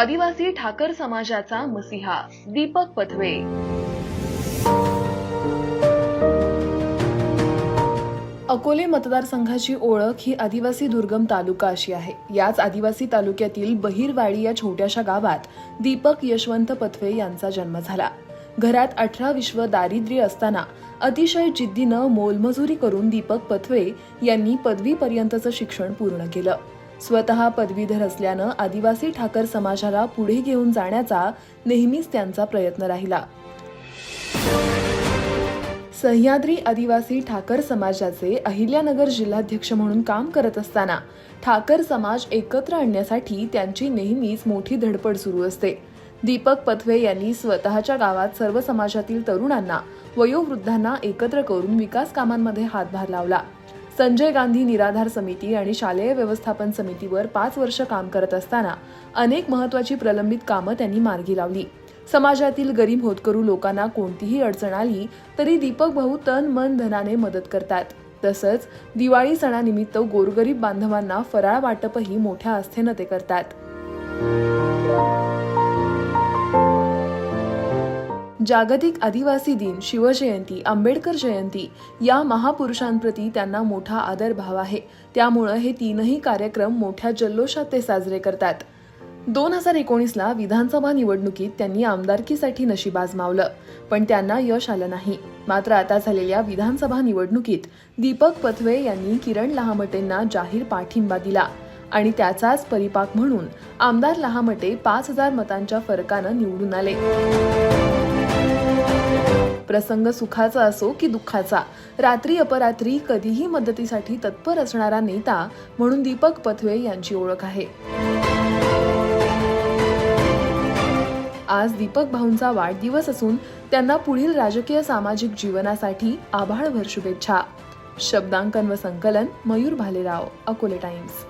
आदिवासी ठाकर समाजाचा मसिहा दीपक पथवे. अकोले मतदारसंघाची ओळख ही आदिवासी दुर्गम तालुका अशी आहे. याच आदिवासी तालुक्यातील बहिरवाडी या छोट्याशा गावात दीपक यशवंत पथवे यांचा जन्म झाला. घरात अठरा विश्व दारिद्र्य असताना अतिशय जिद्दीनं मोलमजुरी करून दीपक पथवे यांनी पदवीपर्यंतचं शिक्षण पूर्ण केलं. स्वतः पदवीधर असल्यानं आदिवासी ठाकर समाजाला पुढे घेऊन जाण्याचा नेहमीच त्यांचा प्रयत्न राहिला. सह्याद्री आदिवासी ठाकर समाजाचे अहिल्यानगर जिल्हाध्यक्ष म्हणून काम करत असताना ठाकर समाज एकत्र आणण्यासाठी त्यांची नेहमीच मोठी धडपड सुरू असते. दीपक पथवे यांनी स्वतःच्या गावात सर्व समाजातील तरुणांना वयोवृद्धांना एकत्र करून विकास कामांमध्ये हातभार लावला. संजय गांधी निराधार समिती आणि शालेय व्यवस्थापन समितीवर पाच वर्ष काम करत असताना अनेक महत्वाची प्रलंबित कामं त्यांनी मार्गी लावली. समाजातील गरीब होतकरू लोकांना कोणतीही अडचण आली तरी दीपक भाऊ तन मन धनाने मदत करतात. तसंच दिवाळी सणानिमित्त गोरगरीब बांधवांना फराळ वाटपही मोठ्या आस्थेनं ते करतात. जागतिक आदिवासी दिन शिवजयंती आंबेडकर जयंती या महापुरुषांप्रती त्यांना मोठा आदर भाव आहे. त्यामुळं हे तीनही कार्यक्रम मोठ्या जल्लोषात ते साजरे करतात. दोन हजार एकोणीसला विधानसभा निवडणुकीत त्यांनी आमदारकीसाठी नशीब आजमावलं पण त्यांना यश आलं नाही. मात्र आता झालेल्या विधानसभा निवडणुकीत दीपक पथवे यांनी किरण लहामटेंना जाहीर पाठिंबा दिला आणि त्याचाच परिपाक म्हणून आमदार लहामटे पाच हजार मतांच्या फरकानं निवडून आले. प्रसंग सुखाचा असो की दुःखाचा. रात्री अपरात्री कधीही मदतीसाठी तत्पर असणारा नेता म्हणून दीपक पथवे यांची ओळख आहे. आज दीपक भाऊंचा वाढदिवस असून त्यांना पुढील राजकीय सामाजिक जीवनासाठी आभाळभर शुभेच्छा. शब्दांकन व संकलन मयूर भालेराव अकोले टाइम्स.